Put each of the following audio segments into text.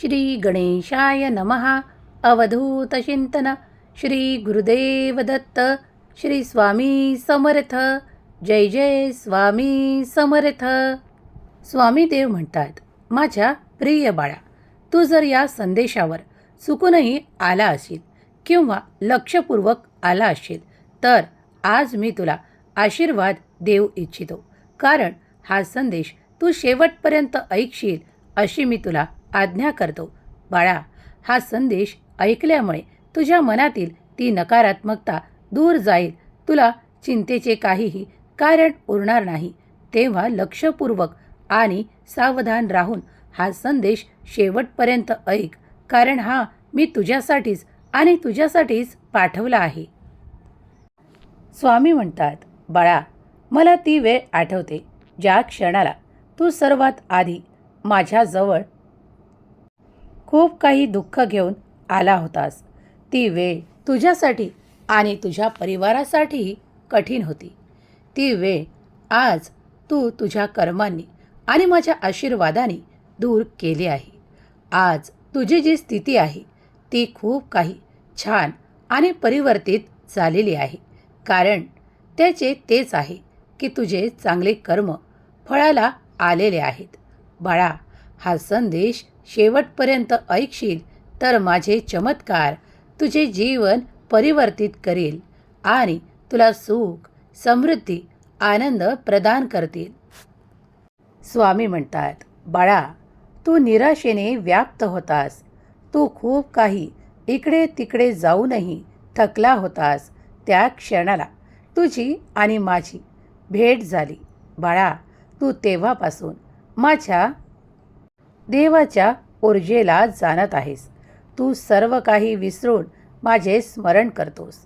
श्री गणेशाय नमः। अवधूतचिंतन श्री गुरुदेव दत्त श्री स्वामी समर्थ। जय जय स्वामी समर्थ। स्वामी देव म्हणतात माझ्या प्रिय बाळा तू जर या संदेशावर चुकूनही आला असेल किंवा लक्षपूर्वक आला असेल तर आज मी तुला आशीर्वाद देऊ इच्छितो. कारण हा संदेश तू शेवटपर्यंत ऐकशील अशी मी तुला आज्ञा करतो. बाळा हा संदेश ऐकल्यामुळे तुझ्या मनातील ती नकारात्मकता दूर जाईल. तुला चिंतेचे काहीही कारण उरणार नाही. तेव्हा लक्षपूर्वक आणि सावधान राहून हा संदेश शेवटपर्यंत ऐक. कारण हा मी तुझ्यासाठीच आणि तुझ्यासाठीच पाठवला आहे. स्वामी म्हणतात बाळा मला ती वेळ आठवते. ज्या क्षणाला तू सर्वात आधी माझ्याजवळ खूप काही दुःख घेऊन आला होतास. ती वेळ तुझ्यासाठी आणि तुझ्या परिवारासाठीही कठीण होती. ती वेळ आज तू तुझ्या कर्मांनी आणि माझ्या आशीर्वादाने दूर केली आहे. आज तुझी जी स्थिती आहे ती खूप काही छान आणि परिवर्तित झालेली आहे. कारण त्याचे तेच आहे की तुझे चांगले कर्म फळाला आलेले आहेत. बाळा हा संदेश शेवटपर्यंत ऐकशील तर माझे चमत्कार तुझे जीवन परिवर्तित करेल आणि तुला सुख समृद्धी आनंद प्रदान करतील. स्वामी म्हणतात बाळा तू निराशेने व्याप्त होतास. तू खूप काही इकडे तिकडे जाऊनही थकला होतास. त्या क्षणाला तुझी आणि माझी भेट झाली. बाळा तू तेव्हापासून माझ्या देवाच्या ऊर्जेला जाणत आहेस. तू सर्व काही विसरून माझे स्मरण करतोस.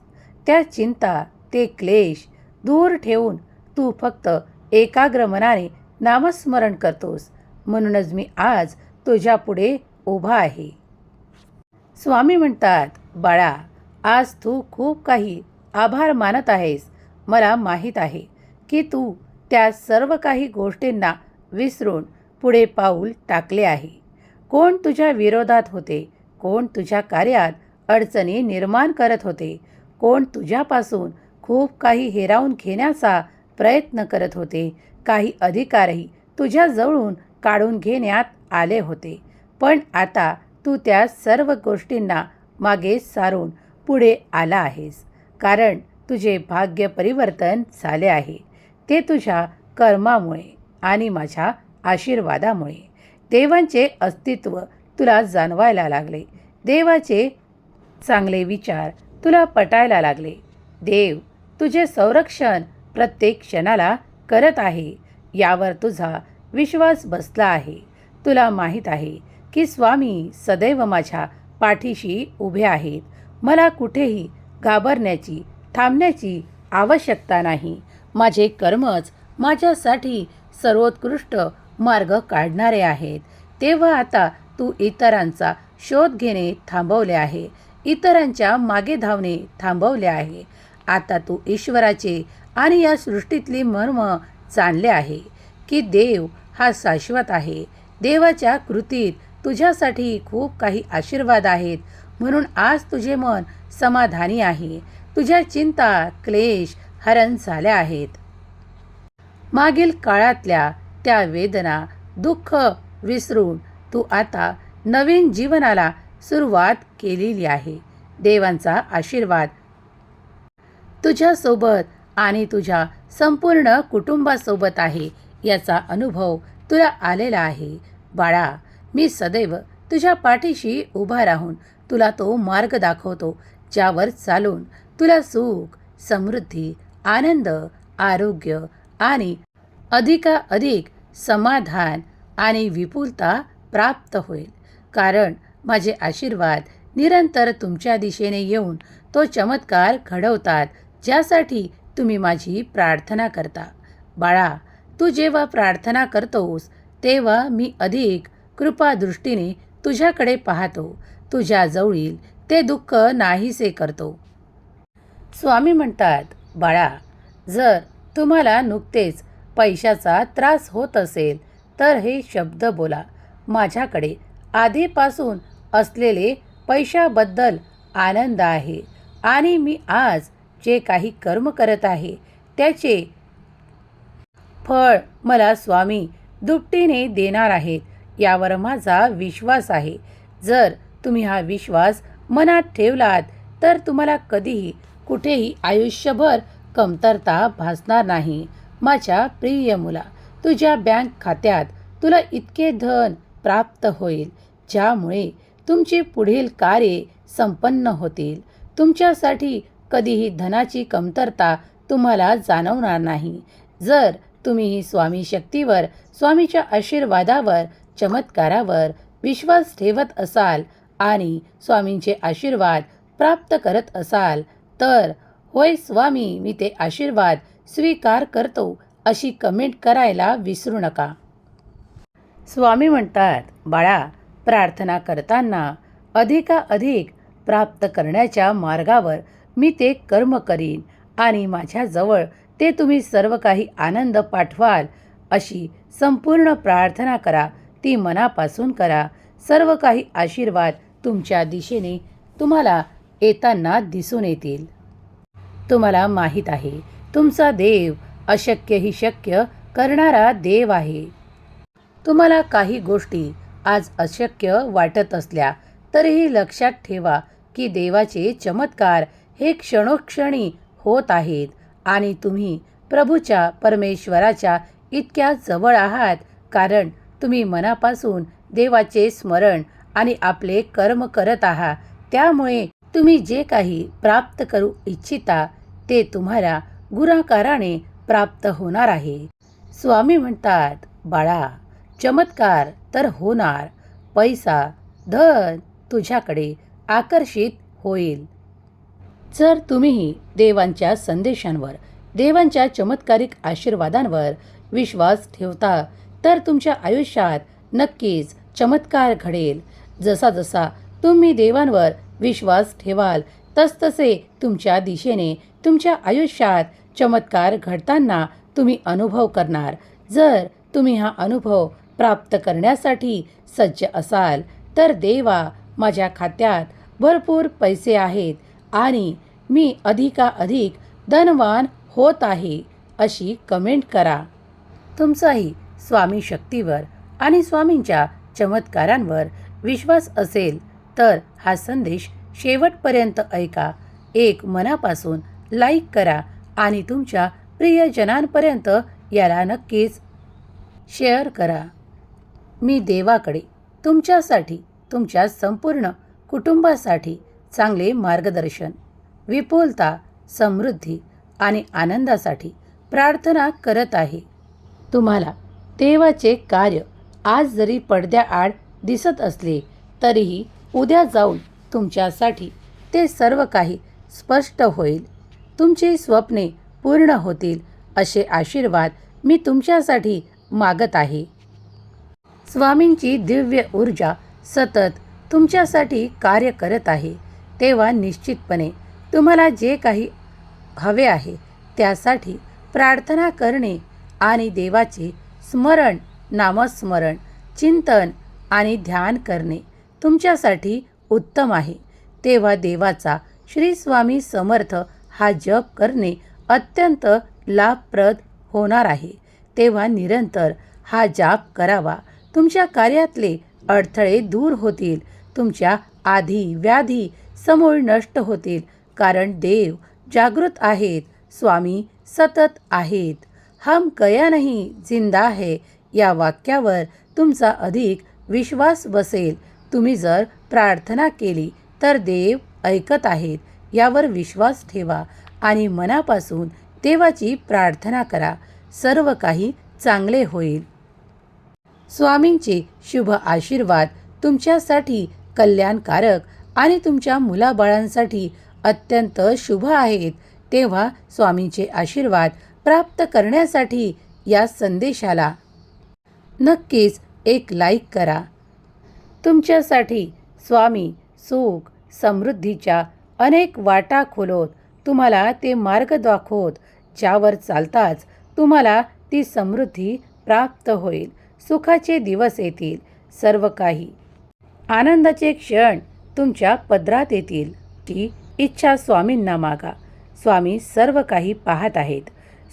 त्या चिंता ते क्लेश दूर ठेवून तू फक्त एकाग्र मनाने नामस्मरण करतोस. म्हणूनच मी आज तुझ्यापुढे उभा आहे. स्वामी म्हणतात बाळा आज तू खूप काही आभार मानत आहेस. मला माहीत आहे की तू त्या सर्व काही गोष्टींना विसरून पुढे पाऊल टाकले आहे. कोण तुझ्या विरोधात होते? कोण तुझ्या कार्यात अडचणी निर्माण करत होते? कोण तुझ्यापासून खूप काही हेरावून घेण्याचा प्रयत्न करत होते? काही अधिकारही तुझ्याजवळून काढून घेण्यात आले होते. पण आता तू त्या सर्व गोष्टींना मागे सारून पुढे आला आहेस. कारण तुझे भाग्य परिवर्तन झाले आहे. ते तुझ्या कर्मामुळे आणि माझ्या आशीर्वादामुळे. देवांचे अस्तित्व तुला जाणवायला लागले. देवाचे चांगले विचार तुला पटायला लागले. देव तुझे संरक्षण प्रत्येक क्षणाला करत आहे. यावर तुझा विश्वास बसला आहे. तुला माहीत आहे की स्वामी सदैव माझ्या पाठीशी उभे आहेत. मला कुठेही घाबरण्याची थांबण्याची आवश्यकता नाही. माझे कर्मच माझ्यासाठी सर्वोत्कृष्ट मार्ग काढणारे आहेत. तेव्हा आता तू इतरांचा शोध घेणे थांबवले आहे. इतरांच्या मागे धावणे थांबवले आहे. आता तू ईश्वराचे आणि या सृष्टीतली मर्म जाणले आहे की देव हा शाश्वत आहे. देवाच्या कृतीत तुझ्यासाठी खूप काही आशीर्वाद आहेत. म्हणून आज तुझे मन समाधानी आहे. तुझ्या चिंता क्लेश हरण झाल्या आहेत. मागील काळातल्या त्या वेदना दुःख विसरून तू आता नवीन जीवनाला सुरुवात केलेली आहे. देवांचा आशीर्वाद. तुझ्यासोबत आणि तुझ्या संपूर्ण कुटुंबासोबत आहे याचा अनुभव तुला आलेला आहे. बाळा मी सदैव तुझ्या पाठीशी उभा राहून तुला तो मार्ग दाखवतो ज्यावर चालून तुला सुख समृद्धी आनंद आरोग्य आणि अधिकाधिक समाधान आणि विपुलता प्राप्त होईल. कारण माझे आशीर्वाद निरंतर तुमच्या दिशेने येऊन तो चमत्कार घडवतात ज्यासाठी तुम्ही माझी प्रार्थना करता. बाळा तू जेव्हा प्रार्थना करतोस तेव्हा मी अधिक कृपादृष्टीने तुझ्याकडे पाहतो. तुझ्या जवळील ते दुःख नाहीसे करतो. स्वामी म्हणतात बाळा जर तुम्हाला नुकतेच पैशाचा त्रास होत असेल तर हे शब्द बोला. माझ्याकडे आधीपासून असलेले पैशाबद्दल आनंद आहे आणि मी आज जे काही कर्म करत आहे त्याचे फळ मला स्वामी दुपटीने देणार आहेत यावर माझा विश्वास आहे. जर तुम्ही हा विश्वास मनात ठेवलात तर तुम्हाला कधीही कुठेही आयुष्यभर कमतरता भासणार नाही. माझ्या प्रिय मुला तुझ्या बँक खात्यात तुला इतके धन प्राप्त होईल ज्यामुळे तुमची पुढील कार्ये संपन्न होतील. तुमच्यासाठी कधीही धनाची कमतरता तुम्हाला जाणवणार नाही. जर तुम्ही स्वामी शक्तीवर स्वामीच्या आशीर्वादावर चमत्कारावर विश्वास ठेवत असाल आणि स्वामींचे आशीर्वाद प्राप्त करत असाल तर होय स्वामी मी ते आशीर्वाद स्वीकार करतो अशी कमेंट करायला विसरू नका. स्वामी म्हणतात बाळा प्रार्थना करताना अधिकाधिक प्राप्त करण्याच्या मार्गावर मी ते कर्म करीन आणि माझ्याजवळ ते तुम्ही सर्व काही आनंद पाठवाल अशी संपूर्ण प्रार्थना करा. ती मनापासून करा. सर्व काही आशीर्वाद तुमच्या दिशेने तुम्हाला येताना दिसून येतील. तुम्हाला माहीत आहे तुमचा देव अशक्यही शक्य करणारा देव आहे. तुम्हाला काही गोष्टी आज अशक्य वाटत असल्या तरीही लक्षात ठेवा की देवाचे चमत्कार हे क्षणोक्षणी होत आहेत आणि तुम्ही प्रभूच्या परमेश्वराच्या इतक्या जवळ आहात कारण तुम्ही मनापासून देवाचे स्मरण आणि आपले कर्म करत आहात त्यामुळे तुम्ही जे काही प्राप्त करू इच्छिता ते तुम्हाला गुराकाराने प्राप्त होणार आहे. स्वामी म्हणतात बाळा चमत्कार तर होणार. पैसा धन तुझ्याकडे आकर्षित होईल. जर तुम्ही देवांच्या संदेशांवर देवांच्या चमत्कारिक आशीर्वादांवर विश्वास ठेवता तर तुमच्या आयुष्यात नक्कीच चमत्कार घडेल. जसा जसा तुम्ही देवांवर विश्वास ठेवाल तसतसे तुमच्या दिशेने तुमच्या आयुष्यात चमत्कार घडताना तुम्ही अनुभव करणार. जर तुम्ही हा अनुभव प्राप्त करण्यासाठी सज्ज असाल तर देवा माझ्या खात्यात भरपूर पैसे आहेत आणि मी अधिकाधिक धनवान होत आहे अशी कमेंट करा. तुमचाही स्वामी शक्तीवर आणि स्वामींच्या चमत्कारांवर विश्वास असेल तर हा संदेश शेवटपर्यंत ऐका. एक मनापासून लाईक करा आणि तुमच्या प्रियजनांपर्यंत याला नक्कीच शेअर करा. मी देवाकडे तुमच्यासाठी तुमच्या संपूर्ण कुटुंबासाठी चांगले मार्गदर्शन विपुलता समृद्धी आणि आनंदासाठी प्रार्थना करत आहे. तुम्हाला देवाचे कार्य आज जरी पडद्याआड दिसत असले तरीही उद्या जाऊन तुमच्यासाठी ते सर्व काही स्पष्ट होईल. तुमची स्वप्ने पूर्ण होतील असे आशीर्वाद मी तुमच्यासाठी मागत आहे. स्वामींची दिव्य ऊर्जा सतत तुमच्यासाठी कार्य करत आहे. तेव्हा निश्चितपणे तुम्हाला जे काही हवे आहे त्यासाठी प्रार्थना करणे आणि देवाचे स्मरण नामस्मरण चिंतन आणि ध्यान करणे तुमच्यासाठी उत्तम आहे. तेव्हा देवाचा श्री स्वामी समर्थ हा जप करणे अत्यंत लाभप्रद होणार आहे. तेव्हा निरंतर हा जाप करावा. तुमच्या कार्यातले अडथळे दूर होतील. तुमच्या आधी व्याधी समूळ नष्ट होतील. कारण देव जागृत आहेत. स्वामी सतत आहेत. हम गया नाही जिंदा आहे या वाक्यावर तुमचा अधिक विश्वास बसेल. तुम्ही जर प्रार्थना केली तर देव ऐकत आहेत. यावर विश्वास ठेवा आणि मनापासून देवाची प्रार्थना करा. सर्व काही चांगले होईल. स्वामींचे शुभ आशीर्वाद तुमच्यासाठी कल्याणकारक आणि तुमच्या मुलाबाळांसाठी अत्यंत शुभ आहेत. तेव्हा स्वामींचे आशीर्वाद प्राप्त करण्यासाठी या संदेशाला नक्कीच एक लाईक करा. तुमच्यासाठी स्वामी सुख समृद्धीच्या अनेक वाटा खोलत तुम्हाला ते मार्ग दाखवत ज्यावर चालताच तुम्हाला ती समृद्धी प्राप्त होईल. सुखाचे दिवस येतील सर्व काही. आनंदाचे क्षण तुमच्या पदरात येतील. ती इच्छा स्वामींना मागा. स्वामी सर्व काही पाहत आहेत.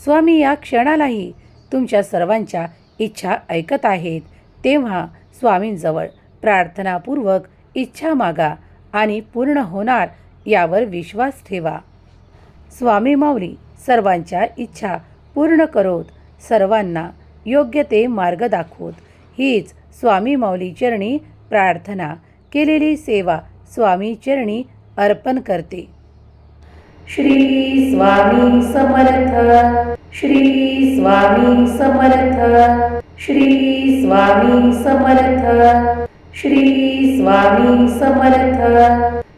स्वामी या क्षणालाही तुमच्या सर्वांच्या इच्छा ऐकत आहेत. तेव्हा स्वामींजवळ प्रार्थनापूर्वक इच्छा मागा आणि पूर्ण होणार यावर विश्वास ठेवा. स्वामी माऊली सर्वांच्या इच्छा पूर्ण करोत. सर्वांना योग्य ते मार्ग दाखवत. हीच स्वामी माऊली चरणी प्रार्थना केलेली सेवा स्वामी चरणी अर्पण करते. श्री स्वामी समर्थ श्री स्वामी समर्थ श्री स्वामी समर्थ श्री स्वामी समर्थ